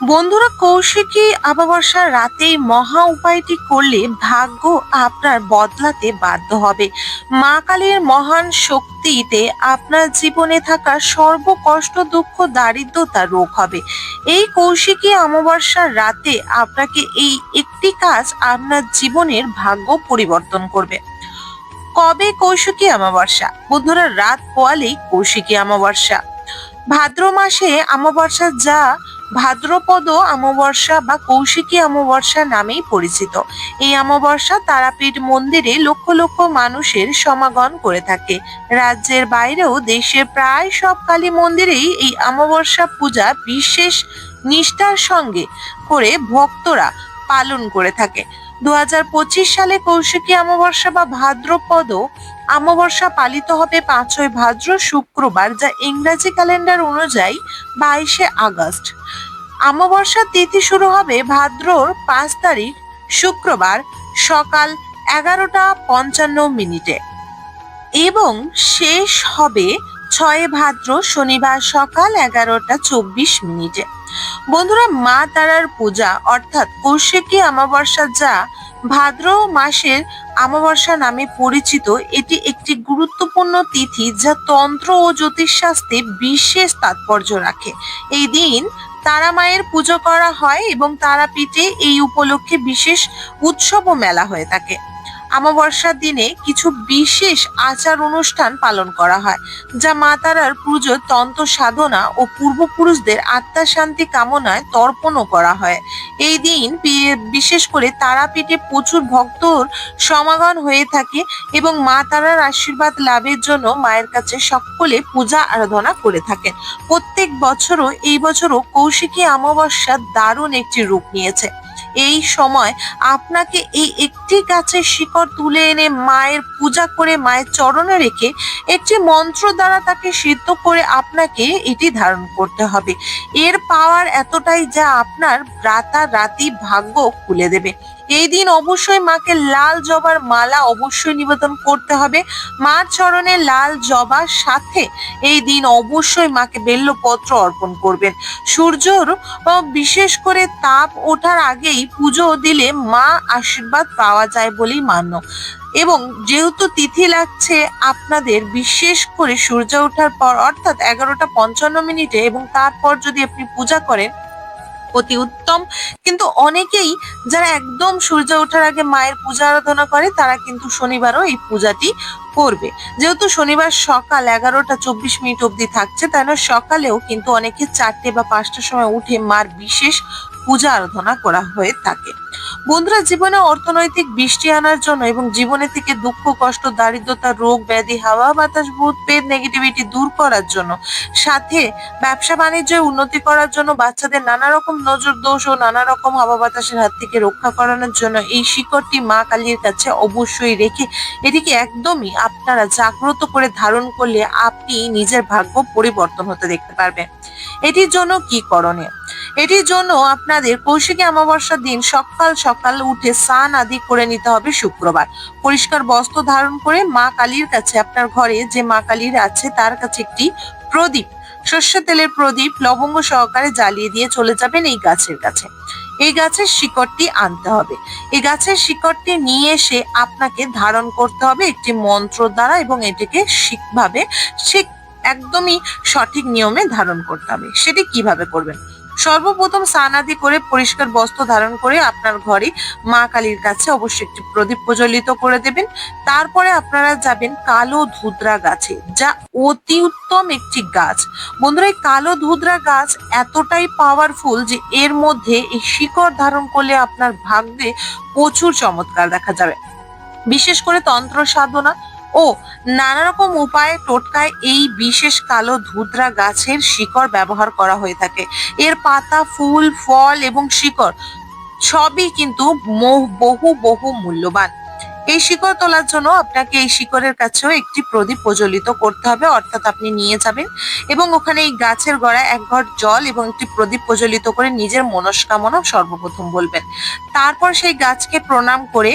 বন্ধুরা, কৌশিকী অমাবস্যার রাতেই মহা উপায়টি করলে ভাগ্য আপনার বদলাতে বাধ্য হবে। মা কালীর মহান শক্তিতে আপনার জীবনে থাকা সর্বকষ্ট, দুঃখ, দারিদ্রতা রোগ হবে। এই কৌশিকী অমাবস্যার রাতে আপনাকে এই একটি কাজ আপনার জীবনের ভাগ্য পরিবর্তন করবে। কবে কৌশিকী অমাবস্যা? বন্ধুরা, রাত পোয়ালেই কৌশিকী অমাবস্যা। ভাদ্র মাসে অমাবস্যা যা ভাদ্রপদ অমাবস্যা বা কৌশিকী অমাবস্যা নামেই পরিচিত। এই অমাবস্যা তারাপীঠ মন্দিরে লক্ষ লক্ষ মানুষের সমাগম করে থাকে। রাজ্যের বাইরেও দেশের প্রায় সব কালী মন্দিরেই এই অমাবস্যা পূজা বিশেষ নিষ্ঠার সঙ্গে করে ভক্তরা পালন করে থাকে। দু হাজার পঁচিশ সালে কৌশিকী অমাবস্যা বা ভাদ্রপদ অমাবস্যা পালিত হবে পাঁচই ভাদ্র শুক্রবার, যা ইংরাজি ক্যালেন্ডার অনুযায়ী বাইশে আগস্ট। অমাবস্যা তিথি শুরু হবে ভাদ্রর পাঁচ তারিখ, শুক্রবার সকাল এগারোটা পঞ্চান্ন মিনিটে। এবং শেষ হবে ছয় ভাদ্র শনিবার সকাল এগারোটা চব্বিশ মিনিটে। বন্ধুরা, মা তারার পূজা, অর্থাৎ কৌশিকী অমাবস্যা যা ভাদ্র মাসের অমাবস্যা নামে পরিচিত, এটি একটি গুরুত্বপূর্ণ তিথি যা তন্ত্র ও জ্যোতিষশাস্ত্রে বিশেষ তাৎপর্য রাখে। এই দিন তারা মায়ের পুজো করা হয় এবং তারাপীঠে এই উপলক্ষে বিশেষ উৎসব ও মেলা হয়ে থাকে। অমাবস্যার দিনে কিছু বিশেষ আচার অনুষ্ঠান পালন করা হয়, যা মা তারার পুজো তন্ত্র সাধনা ও পূর্বপুরুষদের আত্মা শান্তি কামনায় তর্পণও করা হয়। এই দিন বিশেষ করে তারাপীঠে প্রচুর ভক্তর সমাগম হয়ে থাকে এবং মা তারার আশীর্বাদ লাভের জন্য মায়ের কাছে সকলে পূজা আরাধনা করে থাকেন। প্রত্যেক বছরও এই বছরও কৌশিকী অমাবস্যা দারুণ একটি রূপ নিয়েছে। এই সময় আপনাকে এই একটি গাছের শিকড় তুলে এনে মায়ের পূজা করে, মায়ের চরণে রেখে একটি মন্ত্র দ্বারা তাকে সিদ্ধ করে আপনাকে এটি ধারণ করতে হবে। এর পাওয়ার এতটাই যা আপনার রাতারাতি ভাগ্য খুলে দেবে। এই দিন অবশ্যই মাকে লাল জবার মালা অবশ্যই নিবেদন করতে হবে। মার চরণে লাল জবার সাথে এই দিন অবশ্যই মাকে বেল্লপত্র অর্পণ করবেন। সূর্যর বিশেষ করে তাপ ওঠার আগেই পুজো দিলে মা আশীর্বাদ পাওয়া যায় বলেই মান্য। এবং যেহেতু তিথি লাগছে আপনাদের, বিশেষ করে সূর্য ওঠার পর, অর্থাৎ এগারোটা পঞ্চান্ন মিনিটে এবং তারপর যদি আপনি পূজা করেন অতি উত্তম। কিন্তু অনেকেই যারা একদম সূর্য ওঠার আগে মায়ের পূজা আরাধনা করে, তারা কিন্তু শনিবারও এই পূজাটি করবে। যেহেতু শনিবার সকাল এগারোটা চব্বিশ মিনিট অবধি থাকছে, তাই না? সকালেও কিন্তু অনেকে চারটে বা পাঁচটার সময় উঠে মার বিশেষ পূজা আরাধনা করা হয়ে থাকে। বন্ধুরা, জীবনে অর্থনৈতিক বৃষ্টি আনার জন্য এবং জীবনে থেকে দুঃখ, কষ্ট, দারিদ্রতা, রোগ, ব্যাধি, হাওয়া, বাতাস, ভূত পেট নেগেটিভিটি দূর করার জন্য, সাথে ব্যবসা বাণিজ্যে উন্নতি করার জন্য বাচ্চাদের নানা রকম নজর দোষ ও নানা রকম হাওয়া বাতাসের হাত থেকে রক্ষা করানোর জন্য এই শিকড়টি মা কালীর কাছে অবশ্যই রেখে এটিকে একদমই আপনারা জাগ্রত করে ধারণ করলে আপনি নিজের ভাগ্য পরিবর্তন হতে দেখতে পারবেন। এটির জন্য কি করণীয়? এটির জন্য আপনাদের কৌশিকী অমাবস্যার দিন সকাল সকাল উঠে স্নান আদি করে নিতে হবে শুক্রবার। পরিষ্কার বস্ত্র ধারণ করে মা কালীর কাছে আপনার ঘরে যে মা কালীর আছে তার কাছে একটি প্রদীপ শস্য তেলের প্রদীপ লবঙ্গ সহকারে জ্বালিয়ে দিয়ে চলে যাবেন এই গাছের কাছে। এই গাছের শিকড়টি আনতে হবে। এই গাছের শিকড়টি নিয়ে এসে আপনাকে ধারণ করতে হবে একটি মন্ত্র দ্বারা এবং এটিকে ঠিকভাবে ঠিক একদমই সঠিক নিয়মে ধারণ করতে হবে। সেটি কীভাবে করবেন? সর্বপ্রথম স্নানাদি করে পরিষ্কার বস্ত্র ধারণ করে আপনার ঘরে মা কালীর কাছে অবশ্যই একটি প্রদীপ প্রজ্বলিত করে দেবেন। তারপরে আপনারা যাবেন কালো ধুদ্রা গাছে, যা অতি উত্তম একটি গাছ। বন্ধুরা, এই কালো ধুদ্রা গাছ এতটাই পাওয়ারফুল যে এর মধ্যে এই শিকড় ধারণ করলে আপনার ভাগ্যে প্রচুর চমৎকার দেখা যাবে। বিশেষ করে তন্ত্র সাধনা ও নানা রকম উপায়ে টোটকায় এই বিশেষ কালো ধুদ্রা গাছের শিকড় ব্যবহার করা হয়ে থাকে। এর পাতা, ফুল, ফল এবং শিকড় সবই কিন্তু বহু বহু মূল্যবান। এই শিকড় তোলার জন্য আপনাকে এই শিকড়ের কাছেও একটি প্রদীপ প্রজ্বলিত করতে হবে, অর্থাৎ আপনি নিয়ে যাবেন এবং ওখানে এই গাছের গোড়ায় এক ঘট জল এবং একটি প্রদীপ প্রজ্বলিত করে নিজের মনস্কামনা সর্বপ্রথম বলবেন। তারপর সেই গাছকে প্রণাম করে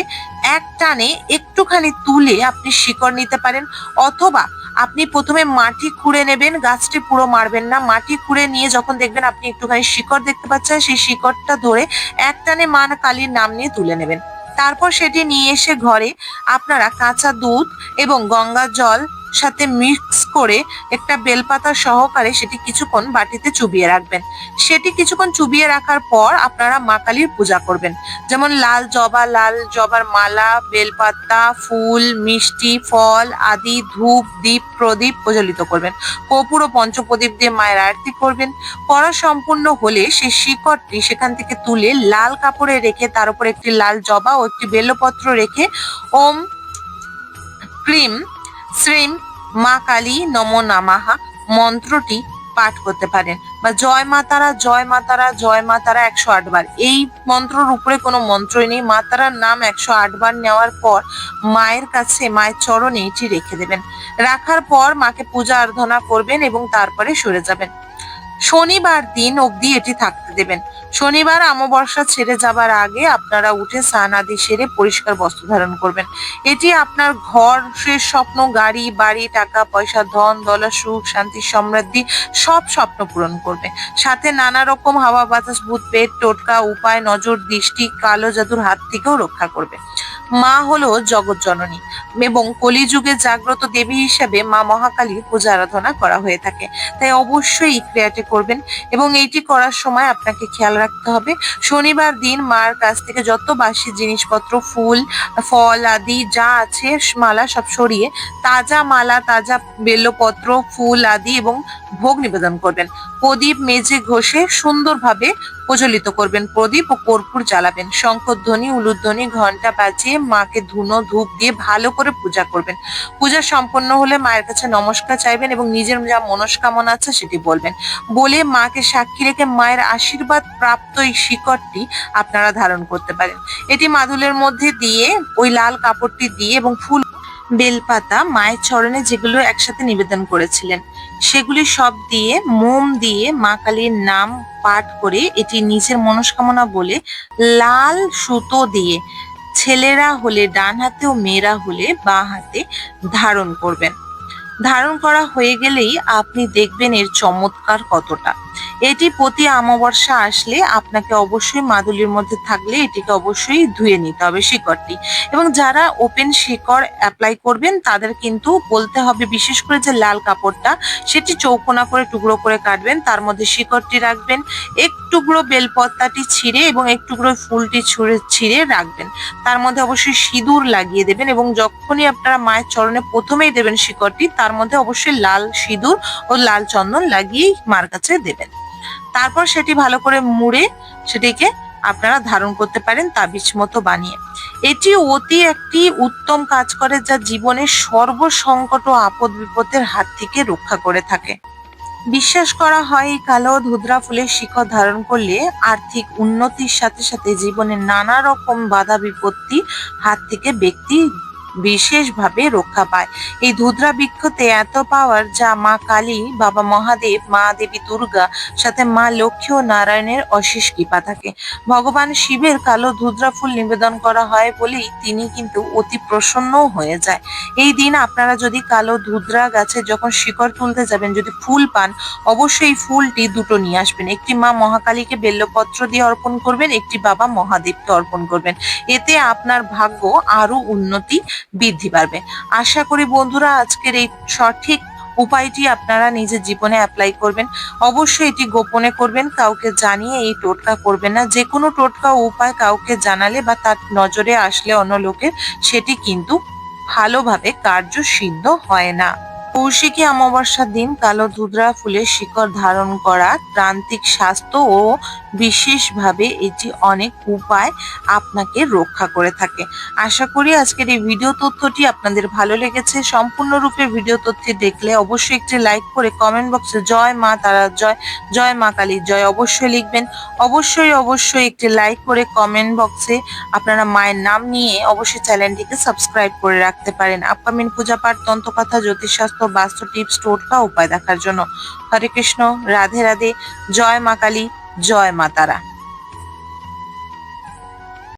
এক টানে একটুখানি তুলে আপনি শিকড় নিতে পারেন, অথবা আপনি প্রথমে মাটি খুঁড়ে নেবেন, গাছটি পুরো মারবেন না। মাটি খুঁড়ে নিয়ে যখন দেখবেন আপনি একটুখানি শিকড় দেখতে পাচ্ছেন, সেই শিকড়টা ধরে এক টানে মা কালীর নাম নিয়ে তুলে নেবেন। তারপর সেটি নিয়ে এসে ঘরে আপনারা কাঁচা দুধ এবং গঙ্গা জল সাথে মিক্স করে একটা বেলপাতা সহকারে সেটি কিছুক্ষণ বাটিতে চুবিয়ে রাখবেন। সেটি কিছুক্ষণ চুবিয়ে রাখার পর আপনারা মা কালীর পূজা করবেন। যেমন লাল জবা, লাল জবার মালা, বেলপাতা, ফুল, মিষ্টি, ফল আদি, ধূপ, দীপ, প্রদীপ প্রজ্বলিত করবেন। কপুর ও পঞ্চপ্রদীপ দিয়ে মায়ের আরতি করবেন। পড়া সম্পূর্ণ হলে সেই শিকড়টি সেখান থেকে তুলে লাল কাপড়ে রেখে তার উপর একটি লাল জবা ও একটি বেলপত্র রেখে ওম ক্রিম শ্রীম মা কালী নম নামাহা মন্ত্রটি পাঠ করতে পারেন। বা জয় মা তারা, জয় মা তারা, জয় মা তারা একশো আটবার এই মন্ত্রর উপরে কোনো মন্ত্রই নেই। মা তারার নাম একশো আটবার নেওয়ার পর মায়ের কাছে, মায়ের চরণে এটি রেখে দেবেন। রাখার পর মাকে পূজা আরাধনা করবেন এবং তারপরে সরে যাবেন। শনিবার দিন অবধি এটি থাকতে দেবেন। শনিবার অমাবস্যা ছেড়ে যাবার আগে আপনারা উঠে স্নান আদি সেরে পরিষ্কার বস্ত্র ধারণ করবেন। এটি আপনার ঘর, শেষ স্বপ্ন, গাড়ি, বাড়ি, টাকা, পয়সা, ধন দলা সুখ, শান্তি, সমৃদ্ধি সব স্বপ্ন পূরণ করবে। সাথে নানা রকম হাওয়া বাতাস ভূত পেট, টোটকা, উপায়, নজর, দৃষ্টি, কালো জাদুর হাত থেকেও রক্ষা করবে। মা হলো জগৎ জননী এবং কলিযুগে জাগ্রত দেবী হিসাবে মা মহাকালীর পূজা আরাধনা করা হয়ে থাকে। তাই অবশ্যই এই ক্রিয়াটি করবেন এবং এইটি করার সময় আপনাকে খেয়াল রাখতে হবে, শনিবার দিন মার কাছ থেকে যত বাসি জিনিসপত্র, ফুল, ফল আদি যা আছে মালা সব সরিয়ে তাজা মালা, তাজা বেলপত্র, ফুল আদি এবং ভোগ নিবেদন করবেন। প্রদীপ মেজে ঘষে সুন্দরভাবে প্রজ্বলিত করবেন। প্রদীপ ও কর্পূর জ্বালাবেন। শঙ্করধ্বনি উলুধ্বনি ঘণ্টা বাজিয়ে মাকে ধুনো, ধূপ দিয়ে ভালো করে পূজা করবেন। পূজা সম্পন্ন হলে মায়ের কাছে নমস্কার চাইবেন এবং নিজের যা মনস্কামনা আছে সেটি বলবেন। বলে মাকে সাক্ষী রেখে মায়ের আশীর্বাদ প্রাপ্ত এই শিকড়টি আপনারা ধারণ করতে পারেন। এটি মাদুলের মধ্যে দিয়ে, ওই লাল কাপড়টি দিয়ে এবং ফুল বেলপাতা মায়ের চরণে যেগুলো একসাথে নিবেদন করেছিলেন, সেগুলি সব দিয়ে, মোম দিয়ে মা কালীর নাম পাঠ করে এটি নিজের মনস্কামনা বলে লাল সুতো দিয়ে ছেলেরা হলে ডান হাতে ও মেয়েরা হলে বাঁ হাতে ধারণ করবেন। ধারণ করা হয়ে গেলেই আপনি দেখবেন এর চমৎকার কতটা। এটি প্রতি অমাবস্যা আসলে আপনাকে অবশ্যই মাদুলির মধ্যে থাকলে এটিকে অবশ্যই ধুয়ে নিতে হবে শিকড়টি। এবং যারা ওপেন শিকড় অ্যাপ্লাই করবেন, তাদের কিন্তু বলতে হবে বিশেষ করে যে লাল কাপড়টা, সেটি চৌকোনা করে, টুকরো করে কাটবেন, তার মধ্যে শিকড়টি রাখবেন, এক টুকরো বেলপত্তাটি ছিঁড়ে এবং এক টুকরো ফুলটি ছুঁড়ে, ছিঁড়ে রাখবেন। তার মধ্যে অবশ্যই সিঁদুর লাগিয়ে দেবেন এবং যখনই আপনারা মায়ের চরণে প্রথমেই দেবেন শিকড়টি, তার মধ্যে অবশ্যই লাল সিঁদুর ও লাল চন্দন লাগিয়েই মার কাছে দেবেন। তারপর সেটি ভালো করে মুড়ে সেটিকে আপনারা ধারণ করতে পারেন তাবিজ মতো বানিয়ে। এটি অতি একটি উত্তম কাজ করে যা জীবনের সর্বসংকট ও আপদ বিপদের হাত থেকে রক্ষা করে থাকে। বিশ্বাস করা হয়, এই কালো ধুদ্রা ফুলের শিকড় ধারণ করলে আর্থিক উন্নতির সাথে সাথে জীবনের নানা রকম বাধা বিপত্তি হাত থেকে ব্যক্তি বিশেষভাবে রক্ষা পায়। এই ধুদ্রা বৃক্ষতে এত পাওয়ার যা মা কালী, বাবা মহাদেব, মা দেবী দুর্গা, সাথে মা লক্ষ্মী ও নারায়ণের অশেষ কৃপা থাকে। ভগবান শিবের কালো ধুদ্রা ফুল নিবেদন করা হয় বলেই তিনি কিন্তু অতি প্রসন্নও হয়ে যায়। এই দিন আপনারা যদি কালো ধুদ্রা গাছে যখন শিকড় তুলতে যাবেন, যদি ফুল পান, অবশ্যই ফুলটি দুটো নিয়ে আসবেন। একটি মা মহাকালীকে বেল্লপত্র দিয়ে অর্পণ করবেন, একটি বাবা মহাদেবকে অর্পণ করবেন। এতে আপনার ভাগ্য আরও উন্নতি বৃদ্ধি পাবে আশা করি বন্ধুরা আজকের এই সঠিক উপায়টি আপনারা নিজের জীবনে অ্যাপ্লাই করবেন। অবশ্যই এটি গোপনে করবেন, কাউকে জানিয়ে এই টোটকা করবেন না। যে কোনো টোটকা উপায় কাউকে জানালে বা তার নজরে আসলে অন্য লোকের, সেটি কিন্তু ভালোভাবে কার্যসিদ্ধ হয় না। কৌশিকী অমাবস্যার দিন কালো ধুদ্রা ফুলের শিকড় ধারণ করা প্রান্তিক স্বাস্থ্য ও বিশেষভাবে এটি অনেক উপায় আপনাকে রক্ষা করে থাকে। আশা করি আজকের এই ভিডিও তথ্যটি আপনাদের ভালো লেগেছে। সম্পূর্ণরূপে ভিডিও তথ্যটি দেখলে অবশ্যই একটি লাইক করে কমেন্ট বক্সে জয় মা তারা জয় জয় মা কালীর জয় অবশ্যই লিখবেন। অবশ্যই অবশ্যই একটি লাইক করে কমেন্ট বক্সে আপনারা মায়ের নাম নিয়ে অবশ্যই চ্যানেলটিকে সাবস্ক্রাইব করে রাখতে পারেন। আপকামিং পূজা পাঠ, তন্ত্রকথা, জ্যোতিষশাস্ত্র বাস্তু টিপস টোটকা উপায় দেখার জন্য। হরে কৃষ্ণ, রাধে রাধে, জয় মা কালী, জয় মা তারা।